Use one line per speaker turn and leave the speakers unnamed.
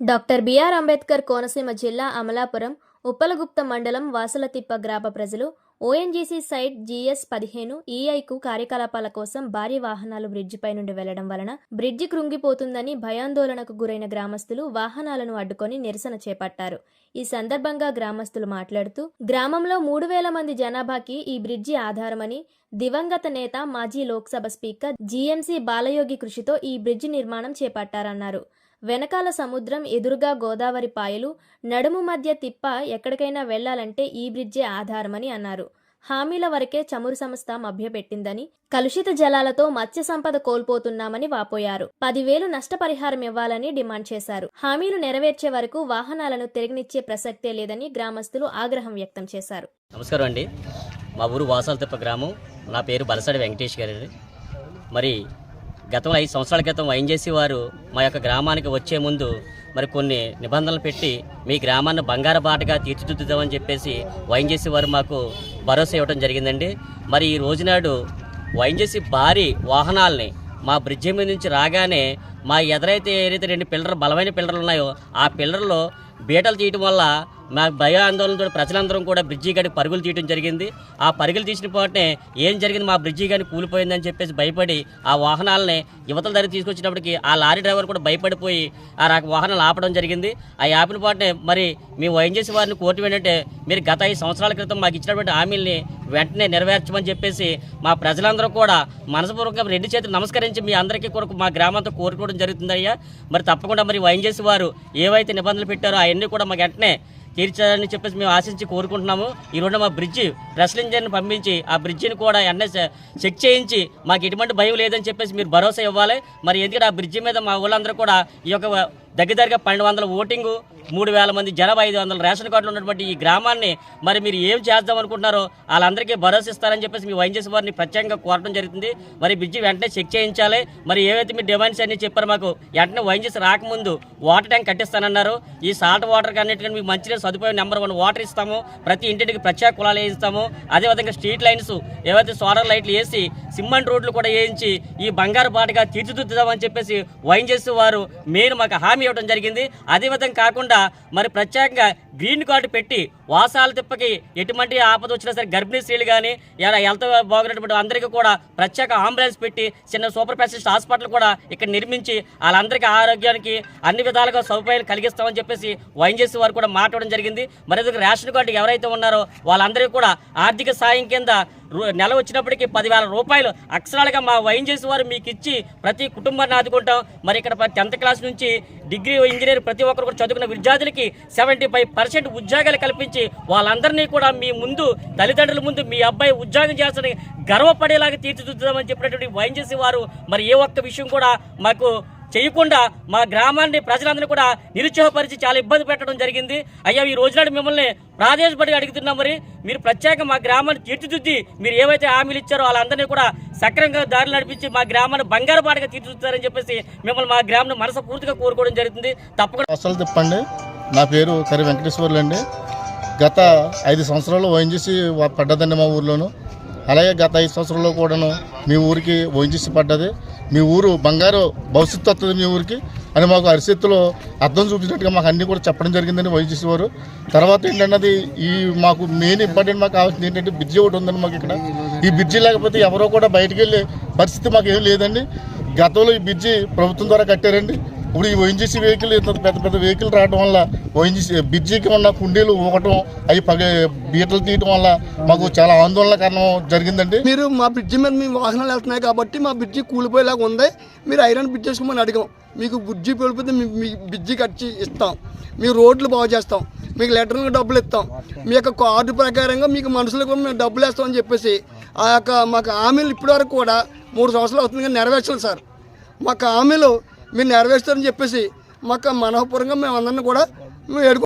Doctor BR Ambedkar Konaseema జిల్లా అమలాపురం ఉప్పలగుప్త మండలం వాసలతిప్ప గ్రామ ప్రజలు ఓఎన్జీసీ సైట్ జీఎస్ పదిహేను ఈఐకు కార్యకలాపాల కోసం భారీ వాహనాలు బ్రిడ్జిపై నుండి వెళ్ళడం వలన బ్రిడ్జి కృంగిపోతుందని భయాందోళనకు గురైన గ్రామస్తులు వాహనాలను అడ్డుకొని నిరసన చేపట్టారు. ఈ సందర్భంగా గ్రామస్తులు మాట్లాడుతూ గ్రామంలో మూడు వేల మంది జనాభాకి ఈ బ్రిడ్జి ఆధారమని దివంగత నేత మాజీ లోక్సభ స్పీకర్ జీఎంసీ బాలయోగి కృషితో ఈ బ్రిడ్జి నిర్మాణం చేపట్టారన్నారు. వెనకాల సముద్రం ఎదురుగా గోదావరి పాయలు నడుము మధ్య తిప్ప ఎక్కడికైనా వెళ్ళాలంటే ఈ బ్రిడ్జే ఆధారమని అన్నారు. హామీల వరకే చమురు సంస్థ మభ్యపెట్టిందని కలుషిత జలాలతో మత్స్య సంపద కోల్పోతున్నామని వాపోయారు. పదివేలు నష్టపరిహారం ఇవ్వాలని డిమాండ్ చేశారు. హామీలు నెరవేర్చే వరకు వాహనాలను తిరిగినిచ్చే ప్రసక్తే లేదని గ్రామస్తులు ఆగ్రహం వ్యక్తం చేశారు.
నమస్కారం అండి. మా ఊరు వాసాలతిప్ప గ్రామం. నా పేరు బలసాడి వెంకటేష్ గారి మరి గతంలో ఐదు సంవత్సరాల క్రితం వైఎన్జేసీ వారు మా యొక్క గ్రామానికి వచ్చే ముందు మరి కొన్ని నిబంధనలు పెట్టి మీ గ్రామాన్ని బంగారు బాటగా తీర్చిదిద్దుదామని చెప్పేసి వైఎన్జేసీ వారు మాకు భరోసా ఇవ్వడం జరిగిందండి. మరి ఈ రోజునాడు వైఎన్జేసీ భారీ వాహనాల్ని మా బ్రిడ్జి మీద నుంచి రాగానే మా ఎదురైతే ఏదైతే రెండు పిల్లర్ బలమైన పిల్లర్లు ఉన్నాయో ఆ పిల్లర్లో బీటలు తీయటం వల్ల మా భయ ఆందోళనతో ప్రజలందరం కూడా బ్రిడ్జి గారికి పరుగులు తీయడం జరిగింది. ఆ పరుగులు తీసిన పోటే ఏం జరిగింది మా బ్రిడ్జి గాని కూలిపోయిందని చెప్పేసి భయపడి ఆ వాహనాలని యువతల దగ్గర తీసుకొచ్చినప్పటికి ఆ లారీ డ్రైవర్ కూడా భయపడిపోయి ఆ వాహనాలు ఆపడం జరిగింది. ఆ ఆపిన పాటనే మరి మేము వైఎన్జేసీ వారిని కోర్టు ఏంటంటే మీరు గత ఐదు సంవత్సరాల క్రితం మాకు ఇచ్చినటువంటి హామీల్ని వెంటనే నెరవేర్చమని చెప్పేసి మా ప్రజలందరూ కూడా మనస్పూర్వకంగా రెండు చేతులు నమస్కరించి మీ అందరికీ కూడా మా గ్రామంతో కోరుకోవడం జరుగుతుందయ్యా. మరి తప్పకుండా మరి వైఎన్జేసీ వారు ఏవైతే నిబంధనలు పెట్టారో అవన్నీ కూడా మాకు వెంటనే తీర్చాలని చెప్పేసి మేము ఆశించి కోరుకుంటున్నాము. ఈ రోజు మా బ్రిడ్జి ప్రెస్ ఇంజన్ పంపించి ఆ బ్రిడ్జిని కూడా ఎన్ఎస్ చెక్ చేయించి మాకు ఎటువంటి భయం లేదని చెప్పేసి మీరు భరోసా ఇవ్వాలి. మరి ఎందుకంటే ఆ బ్రిడ్జి మీద మా ఊళ్ళందరూ కూడా ఈ యొక్క దగ్గర దగ్గర పన్నెండు వందల ఓటింగు మూడు వేల మంది జనాభా ఐదు వందల రేషన్ కార్డులు ఉన్నటువంటి ఈ గ్రామాన్ని మరి మీరు ఏం చేద్దాం అనుకుంటున్నారో వాళ్ళందరికీ భరోసా ఇస్తారని చెప్పేసి మీ వైఎన్జేసీ వారిని ప్రత్యేకంగా కోరడం జరుగుతుంది. మరి బ్రిడ్జి వెంటనే చెక్ చేయించాలి. మరి ఏవైతే మీ డిమాండ్స్ అన్నీ చెప్పారు మాకు వెంటనే వైఎన్జేసీ రాకముందు వాటర్ ట్యాంక్ కట్టిస్తానన్నారు. ఈ సాల్ట్ వాటర్ అన్నిటికీ మీకు మంచిగా సదుపాయం నెంబర్ వన్ వాటర్ ఇస్తాము. ప్రతి ఇంటికి ప్రత్యేక కులాలు వేయిస్తాము. అదేవిధంగా స్ట్రీట్ లైన్స్ ఏవైతే సోలార్ లైట్లు వేసి సిమెంట్ రోడ్లు కూడా వేయించి ఈ బంగారు బాటగా తీర్చిదిద్దుదామని చెప్పేసి వైఎన్జేసీ వారు మెయిన్ మాకు హామీ ఇవ్వడం జరిగింది. అదేవిధంగా కాకుండా మరి ప్రత్యేకంగా గ్రీన్ కార్డు పెట్టి వాసాల తిప్పకి ఎటువంటి ఆపద వచ్చినా సరే గర్భిణీ స్త్రీలు కానీ ఇలా హెల్త్ బాగున్నటువంటి అందరికీ కూడా ప్రత్యేక అంబులెన్స్ పెట్టి చిన్న సూపర్ స్పెషలిస్ట్ హాస్పిటల్ కూడా ఇక్కడ నిర్మించి వాళ్ళందరికీ ఆరోగ్యానికి అన్ని విధాలుగా సదుపాయాలు కలిగిస్తామని చెప్పేసి వైఎన్జేసీ వారు కూడా మాట్లాడడం జరిగింది. మరి రేషన్ కార్డు ఎవరైతే ఉన్నారో వాళ్ళందరికీ కూడా ఆర్థిక సాయం కింద నెల వచ్చినప్పటికీ పదివేల రూపాయలు అక్షరాలుగా మా వైన్ వారు మీకు ఇచ్చి ప్రతి కుటుంబాన్ని ఆదుకుంటాం. మరి ఇక్కడ టెన్త్ క్లాస్ నుంచి డిగ్రీ ఇంజనీర్ ప్రతి ఒక్కరు కూడా చదువుకున్న విద్యార్థులకి సెవెంటీ ఫైవ్ పర్సెంట్ ఉద్యోగాలు కల్పించి వాళ్ళందరినీ కూడా మీ ముందు తల్లిదండ్రుల ముందు మీ అబ్బాయి ఉద్యోగం చేస్తాడని గర్వపడేలాగా తీర్చిదిద్దామని చెప్పినటువంటి వైన్ వారు మరి ఏ ఒక్క విషయం కూడా మాకు చేయకుండా మా గ్రామాన్ని ప్రజలందరినీ కూడా నిరుత్సాహపరిచి చాలా ఇబ్బంది పెట్టడం జరిగింది. అయ్యా ఈ రోజునాడు మిమ్మల్ని ప్రాదేశపడి అడుగుతున్నాం మరి. మీరు ప్రత్యేక మా గ్రామాన్ని తీర్చిదిద్ది మీరు ఏవైతే హామీలు ఇచ్చారో వాళ్ళందరినీ కూడా సక్రమంగా దారి నడిపించి మా గ్రామాన్ని బంగారు పాటగా తీర్చిదిద్దారని చెప్పేసి మిమ్మల్ని మా గ్రామం మనస్ఫూర్తిగా కోరుకోవడం జరుగుతుంది. తప్పకుండా.
అసలు తిప్పండి. నా పేరు కరి వెంకటేశ్వర్లు అండి. గత ఐదు సంవత్సరాలు ఓఎన్జీసీ పడ్డదండి మా ఊర్లోనూ. అలాగే గత ఐదు సంవత్సరంలో కూడాను మీ ఊరికి వహించి పడ్డది మీ ఊరు బంగారు భవిష్యత్తు వస్తుంది మీ ఊరికి అని మాకు అరిసెత్తులో అర్థం చూపించినట్టుగా మాకు అన్నీ కూడా చెప్పడం జరిగిందని వైఎన్జీసీ వారు తర్వాత ఏంటన్నది ఈ మాకు మెయిన్ ఇంపార్టెంట్ మాకు కావాల్సింది ఏంటంటే బ్రిడ్జి ఒకటి ఉందండి మాకు ఇక్కడ. ఈ బ్రిడ్జి లేకపోతే ఎవరో కూడా బయటికి వెళ్ళే పరిస్థితి మాకు ఏం లేదండి. గతంలో ఈ బ్రిడ్జి ప్రభుత్వం ద్వారా కట్టారండి. ఇప్పుడు ఈ ఓఎన్జీసీ వెహికల్ ఇంత పెద్ద పెద్ద వెహికల్ రావడం వల్ల ఓఎన్జీసీ బ్రిడ్జికి ఉన్న కుండీలు ఊగటం అవి పగ బీటలు తీయటం వల్ల మాకు చాలా ఆందోళన కారణం జరిగిందండి.
మీరు మా బ్రిడ్జి మీద మీ వాహనాలు వెళ్తున్నాయి కాబట్టి మా బ్రిడ్జి కూలిపోయేలాగా ఉంది. మీరు ఐరన్ బ్రిడ్జ్ చేసుకోమని అడిగాం. మీకు బ్రిడ్జి పడిపోతే మీ బ్రిడ్జి కట్టి ఇస్తాం. మీ రోడ్లు బాగు చేస్తాం. మీకు లెటర్లకు డబ్బులు ఇస్తాం. మీ యొక్క కార్డు ప్రకారంగా మీకు మనుషులకు కూడా మేము డబ్బులు వేస్తామని చెప్పేసి ఆ యొక్క మాకు హామీలు ఇప్పటివరకు కూడా మూడు సంవత్సరాలు అవుతుంది కానీ నెరవేర్చాలి సార్. మాకు హామీలు మీరు నెరవేరుస్తారని చెప్పేసి మాకు మనోపూర్వంగా మేమందరినీ కూడా మేము